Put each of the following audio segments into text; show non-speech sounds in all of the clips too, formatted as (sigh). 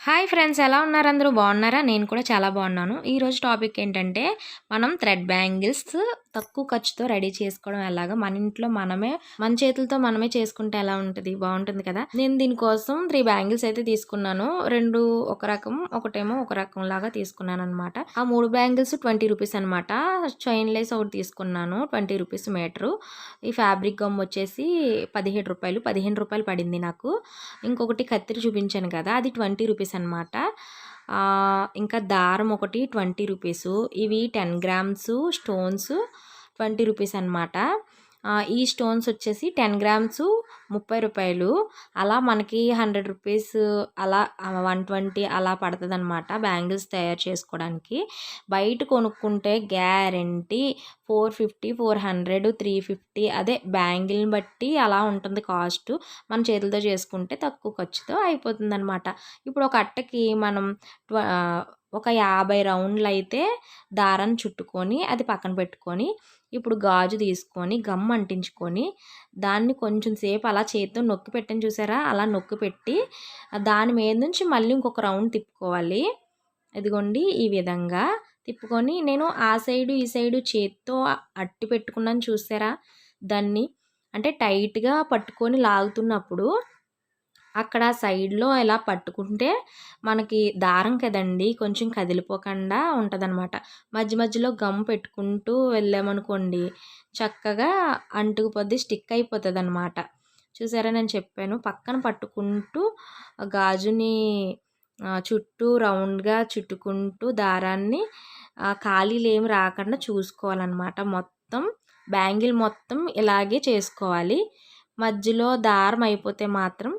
Hi friends ఎలా ఉన్నారు అందరూ? బాగున్నారా? నేను కూడా చాలా బాగున్నాను. ఈరోజు టాపిక్ ఏంటంటే మనం థ్రెడ్ బ్యాంగిల్స్ తక్కువ ఖర్చుతో రెడీ చేసుకోవడం ఎలాగా? మన ఇంట్లో మనమే మన చేతులతో మనమే చేసుకుంటే ఎలా ఉంటుంది? బాగుంటుంది కదా? నేను దీనికోసం త్రీ బ్యాంగిల్స్ అయితే తీసుకున్నాను. రెండు ఒక రకం ఒకటేమో ఒక రకం లాగా తీసుకున్నాను అనమాట ఆ మూడు బ్యాంగిల్స్ ట్వంటీ రూపీస్ అనమాట చైన్ లెస్ ఒకటి తీసుకున్నాను ట్వంటీ రూపీస్ మీటరు. ఈ ఫ్యాబ్రిక్ గమ్ వచ్చేసి పదిహేడు రూపాయలు పదిహేను రూపాయలు పడింది నాకు. ఇంకొకటి కత్తిరి చూపించాను కదా అది ట్వంటీ రూపీస్ అనమాట ఇంకా దారం ఒకటి ట్వంటీ రూపీసు. ఇవి ten grams stones twenty rupees అనమాట ఈ స్టోన్స్ వచ్చేసి టెన్ గ్రామ్స్ ముప్పై రూపాయలు. అలా మనకి హండ్రెడ్ రూపీస్ అలా వన్ ట్వంటీ అలా పడుతుంది అనమాట బ్యాంగిల్స్ తయారు చేసుకోవడానికి. బయట కొనుక్కుంటే guarantee four fifty four hundred three fifty అదే బ్యాంగిల్ని బట్టి అలా ఉంటుంది కాస్ట్ మన చేతులతో చేసుకుంటే తక్కువ ఖర్చుతో అయిపోతుంది అనమాట ఇప్పుడు ఒక అట్టకి మనం ఒక యాభై రౌండ్లు అయితే దారాన్ని చుట్టుకొని అది పక్కన పెట్టుకొని ఇప్పుడు గాజు తీసుకొని గమ్ అంటించుకొని దాన్ని కొంచెం సేపు అలా చేతితో నొక్కి పెట్టని చూసారా? అలా నొక్కి పెట్టి దాని మీద నుంచి మళ్ళీ ఇంకొక రౌండ్ తిప్పుకోవాలి. ఇదిగోండి ఈ విధంగా తిప్పుకొని నేను ఆ సైడు ఈ సైడు చేతితో అట్టి పెట్టుకున్నాను చూసారా? దాన్ని అంటే టైట్గా పట్టుకొని లాగుతున్నప్పుడు అక్కడ సైడ్లో ఇలా పట్టుకుంటే మనకి దారం కదండి కొంచెం కదిలిపోకుండా ఉంటుందన్నమాట. మధ్య మధ్యలో గమ్ పెట్టుకుంటూ వెళ్ళామనుకోండి చక్కగా అంటుకుపోద్ది స్టిక్ అయిపోతుంది అనమాట చూసారా నేను చెప్పాను? పక్కన పట్టుకుంటూ గాజుని చుట్టూ రౌండ్గా చుట్టుకుంటూ దారాన్ని ఖాళీలు ఏమి రాకుండా చూసుకోవాలన్నమాట. మొత్తం బ్యాంగిల్ మొత్తం ఇలాగే చేసుకోవాలి. మధ్యలో దారం అయిపోతే మాత్రం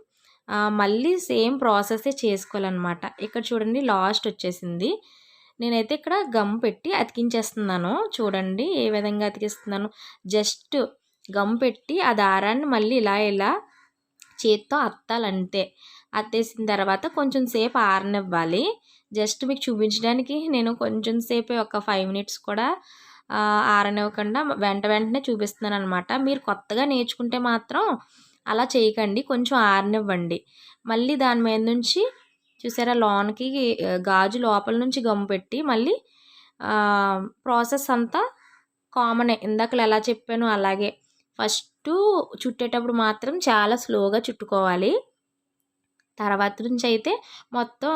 మళ్ళీ సేమ్ ప్రాసెసే చేసుకోవాలన్నమాట. ఇక్కడ చూడండి లాస్ట్ వచ్చేసింది. నేనైతే ఇక్కడ గమ్ పెట్టి అతికించేస్తున్నాను. చూడండి ఏ విధంగా అతికిస్తున్నాను. జస్ట్ గమ్ పెట్టి ఆ దారాన్ని మళ్ళీ ఇలా ఇలా చేత్తో అత్తాలంతే. అత్తేసిన తర్వాత కొంచెం సేపు ఆరనివ్వాలి. జస్ట్ మీకు చూపించడానికి నేను కొంచెం సేపు ఒక ఫైవ్ మినిట్స్ కూడా ఆరనివ్వకుండా వెంట వెంటనే చూపిస్తున్నాను అనమాట మీరు కొత్తగా నేర్చుకుంటే మాత్రం అలా చేయకండి కొంచెం ఆరనివ్వండి. మళ్ళీ దాని మీద నుంచి చూసారా లోన్కి గాజు లోపల నుంచి గమ్ పెట్టి మళ్ళీ ప్రాసెస్ అంతా కామనే. ఇందాకలు ఎలా చెప్పాను అలాగే. ఫస్ట్ చుట్టేటప్పుడు మాత్రం చాలా స్లోగా చుట్టుకోవాలి. తర్వాత నుంచి అయితే మొత్తం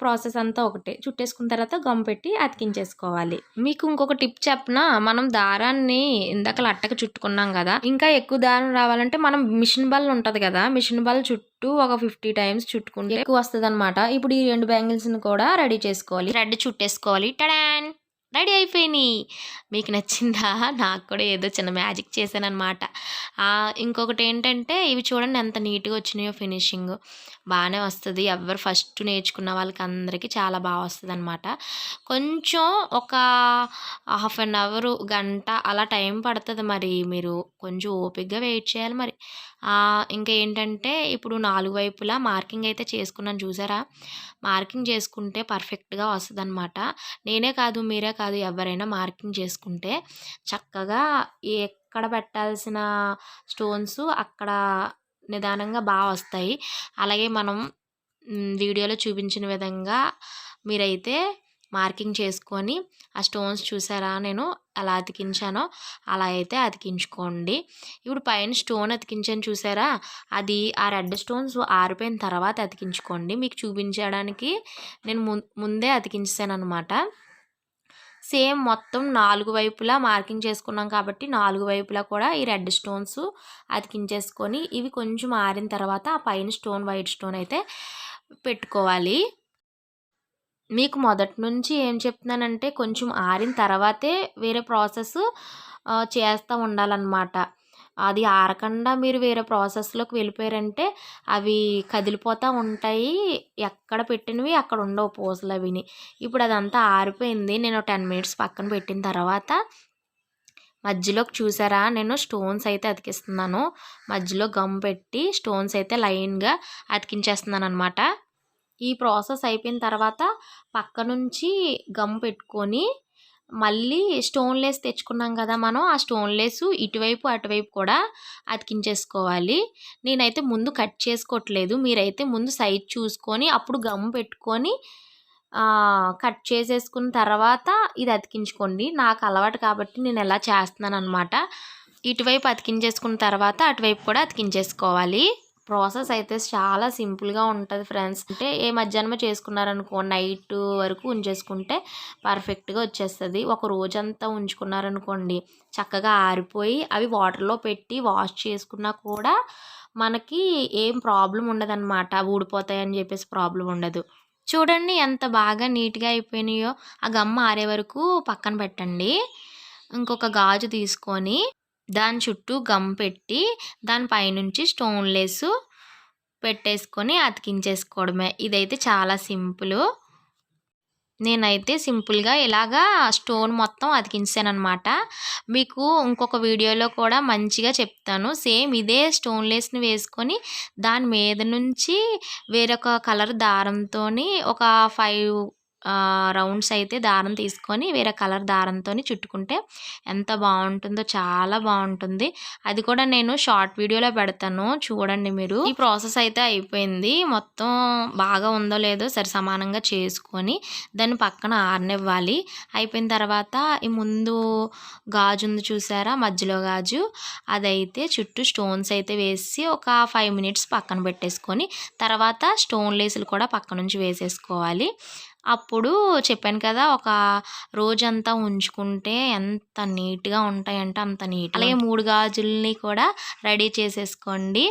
ప్రాసెస్ అంతా ఒకటే. చుట్టేసుకున్న తర్వాత గమ్ పెట్టి అతికించేసుకోవాలి. మీకు ఇంకొక టిప్ చెప్పనా? మనం దారాన్ని ఇందాక అట్టకు చుట్టుకున్నాం కదా ఇంకా ఎక్కువ దారం రావాలంటే మనం మిషన్ బల్ ఉంటుంది కదా మిషన్ బల్ చుట్టూ ఒక ఫిఫ్టీ టైమ్స్ చుట్టుకుంటే ఎక్కువ వస్తుంది అనమాట ఇప్పుడు ఈ రెండు బ్యాంగిల్స్ని కూడా రెడీ చేసుకోవాలి. రెడ్ చుట్టేసుకోవాలి. టడాన్! రెడీ అయిపోయినాయి. మీకు నచ్చిందా? (laughs) నాకు కూడా ఏదో చిన్న మ్యాజిక్ చేశానమాట ఇంకొకటి ఏంటంటే ఇవి చూడండి ఎంత నీట్గా వచ్చినాయో ఫినిషింగ్. బాగానే వస్తుంది. ఎవరు ఫస్ట్ నేర్చుకున్న వాళ్ళకి అందరికీ చాలా బాగా వస్తుంది అనమాట కొంచెం ఒక హాఫ్ అన్ అవర్ గంట అలా టైం పడుతుంది మరి. మీరు కొంచెం ఓపిక్గా వెయిట్ చేయాలి మరి. ఇంకా ఏంటంటే ఇప్పుడు నాలుగు వైపులా మార్కింగ్ అయితే చేసుకున్నాను చూసారా? మార్కింగ్ చేసుకుంటే పర్ఫెక్ట్గా వస్తుంది అనమాట నేనే కాదు మీరే కాదు ఎవరైనా మార్కింగ్ చేసుకుంటే చక్కగా ఎక్కడ పెట్టాల్సిన స్టోన్స్ అక్కడ నిదానంగా బాగా వస్తాయి. అలాగే మనం వీడియోలో చూపించిన విధంగా మీరైతే మార్కింగ్ చేసుకొని ఆ స్టోన్స్ చూసారా? నేను అలా అతికించానో అలా అయితే అతికించుకోండి. ఇప్పుడు పైన స్టోన్ అతికించాను చూసారా? అది ఆ రెడ్ స్టోన్స్ ఆరిపోయిన తర్వాత అతికించుకోండి. మీకు చూపించడానికి నేను ముందే అతికించాను అనమాట సేమ్ మొత్తం నాలుగు వైపులా మార్కింగ్ చేసుకున్నాం కాబట్టి నాలుగు వైపులా కూడా ఈ రెడ్ స్టోన్స్ అతికించేసుకొని ఇవి కొంచెం ఆరిన తర్వాత ఆ పైన స్టోన్ వైట్ స్టోన్ అయితే పెట్టుకోవాలి. మీకు మొదటి నుంచి ఏం చెప్తున్నానంటే కొంచెం ఆరిన తర్వాతే వేరే ప్రాసెస్ చేస్తూ ఉండాలన్నమాట. అది ఆరకుండా మీరు వేరే ప్రాసెస్లోకి వెళ్ళిపోయారంటే అవి కదిలిపోతూ ఉంటాయి. ఎక్కడ పెట్టినవి అక్కడ ఉండవు పూసలు అవిని. ఇప్పుడు అదంతా ఆరిపోయింది. నేను టెన్ మినిట్స్ పక్కన పెట్టిన తర్వాత మధ్యలోకి చూసారా? నేను స్టోన్స్ అయితే అతికిస్తున్నాను. మధ్యలో గమ్ పెట్టి స్టోన్స్ అయితే లైన్గా అతికించేస్తున్నాను అనమాట ఈ ప్రాసెస్ అయిపోయిన తర్వాత పక్క నుంచి గమ్ పెట్టుకొని మళ్ళీ స్టోన్ లేస్ తెచ్చుకున్నాం కదా మనం ఆ స్టోన్ లేసు ఇటువైపు అటువైపు కూడా అతికించేసుకోవాలి. నేనైతే ముందు కట్ చేసుకోవట్లేదు. మీరైతే ముందు సైజ్ చూసుకొని అప్పుడు గమ్ పెట్టుకొని కట్ చేసేసుకున్న తర్వాత ఇది అతికించుకోండి. నాకు అలవాటు కాబట్టి నేను ఎలా చేస్తున్నాను అనమాట ఇటువైపు అతికించేసుకున్న తర్వాత అటువైపు కూడా అతికించేసుకోవాలి. ప్రాసెస్ అయితే చాలా సింపుల్గా ఉంటుంది ఫ్రెండ్స్. అంటే ఏ మధ్యాహ్నం చేసుకున్నారనుకో నైట్ వరకు ఉంచేసుకుంటే పర్ఫెక్ట్గా వచ్చేస్తుంది. ఒక రోజంతా ఉంచుకున్నారనుకోండి చక్కగా ఆరిపోయి అవి వాటర్లో పెట్టి వాష్ చేసుకున్నా కూడా మనకి ఏం ప్రాబ్లం ఉండదన్నమాట. ఊడిపోతాయని చెప్పేసి ప్రాబ్లం ఉండదు. చూడండి ఎంత బాగా నీట్గా అయిపోయినాయో. ఆ గమ్మ ఆరే వరకు పక్కన పెట్టండి. ఇంకొక గాజు తీసుకొని దాని చుట్టూ గమ్ పెట్టి దానిపైనుంచి స్టోన్ లేసు పెట్టేసుకొని అతికించేసుకోవడమే. ఇదైతే చాలా సింపుల్. నేనైతే సింపుల్గా ఇలాగా స్టోన్ మొత్తం అతికించాను అనమాట మీకు ఇంకొక వీడియోలో కూడా మంచిగా చెప్తాను. సేమ్ ఇదే స్టోన్ లేస్ని వేసుకొని దాని మీద నుంచి వేరొక కలర్ దారంతో ఒక ఫైవ్ రౌండ్స్ అయితే దారం తీసుకొని వేరే కలర్ దారంతో చుట్టుకుంటే ఎంత బాగుంటుందో చాలా బాగుంటుంది. అది కూడా నేను షార్ట్ వీడియోలో పెడతాను చూడండి మీరు. ఈ ప్రాసెస్ అయితే అయిపోయింది. మొత్తం బాగా ఉందో లేదో సరి సమానంగా చేసుకొని దాన్ని పక్కన ఆరనివ్వాలి. అయిపోయిన తర్వాత ఈ ముందు గాజు ఉంది చూసారా? మధ్యలో గాజు. అదైతే చుట్టూ స్టోన్స్ అయితే వేసి ఒక ఫైవ్ మినిట్స్ పక్కన పెట్టేసుకొని తర్వాత స్టోన్ లేసులు కూడా పక్క నుంచి వేసేసుకోవాలి. అప్పుడు చెప్పాను కదా ఒక రోజంతా ఉంచుకుంటే ఎంత నీట్గా ఉంటాయంటే అంత నీట్ అలాగే మూడు గాజుల్ని కూడా రెడీ చేసేసుకోండి.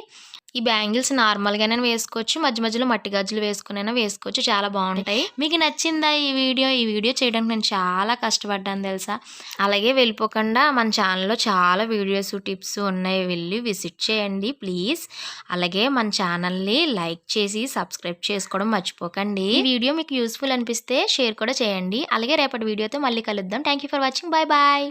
ఈ బ్యాంగిల్స్ నార్మల్గానే వేసుకోవచ్చు మధ్య మధ్యలో మట్టి గాజులు వేసుకునైనా వేసుకోవచ్చు చాలా బాగుంటాయి. (laughs) మీకు నచ్చిందా ఈ వీడియో? ఈ వీడియో చేయడానికి నేను చాలా కష్టపడ్డాను తెలుసా? అలాగే వెళ్ళిపోకుండా మన ఛానల్లో చాలా వీడియోస్ టిప్స్ ఉన్నాయి. వెళ్ళి విజిట్ చేయండి ప్లీజ్. అలాగే మన ఛానల్ని లైక్ చేసి సబ్స్క్రైబ్ చేసుకోవడం మర్చిపోకండి. ఈ వీడియో మీకు యూస్ఫుల్ అనిపిస్తే షేర్ కూడా చేయండి. అలాగే రేపటి వీడియోతో మళ్ళీ కలుద్దాం. Thank for watching bye bye